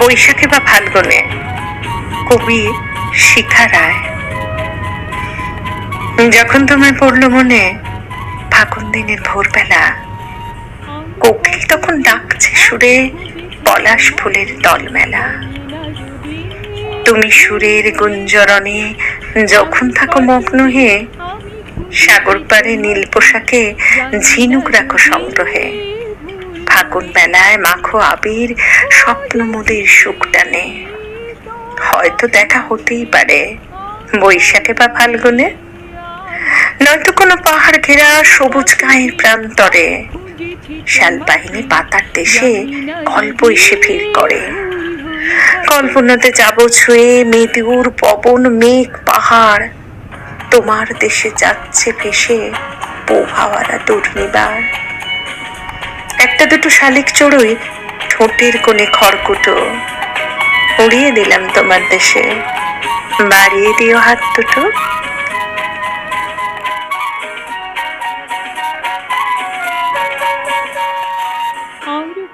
বৈশাখে বা ফাল্গুনে। কবি শিখা রায়। যখন তোমায় পড়ল মনে ফাগুন দিনের ভোরবেলা, কোকিল তখন ডাকছে সুরে পলাশ ফুলের দলমেলা তুমি সুরের গুঞ্জরণে যখন থাকো মগ্ন হয়ে, সাগর পাড়ে নীল পোশাকে ঝিনুক রাখো সংগ্রহে ফাগুন বেলায় মাখো আবির স্বপ্ন মোদের সুখ টানে হয়তো দেখা হতেই পারে বৈশাখে বা ফাল্গুনে। নয়তো কোনো পাহাড় ঘেরা সবুজ গায়ের প্রান্তরে। শালবাহিনী পাতার দেশে গল্প এসে ভিড় করে। কল্পনাতে যাব ছুঁয়ে মেদুর পবন, মেঘ, পাহাড়। তোমার দেশে যাচ্ছে ভেসে পোহাওয়ারা দুর্নিবার। একটা দুটো শালিক চড়ুই ঠোঁটের কোণে খড়কুটো উড়িয়ে দিলাম তোমার দেশে। বাড়িয়ে দিও হাত দুটো।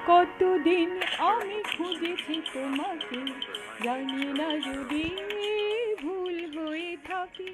কতদিন আমি খুঁজেছি তোমাকে, জানি না যদি ভুল হয়ে থাকি।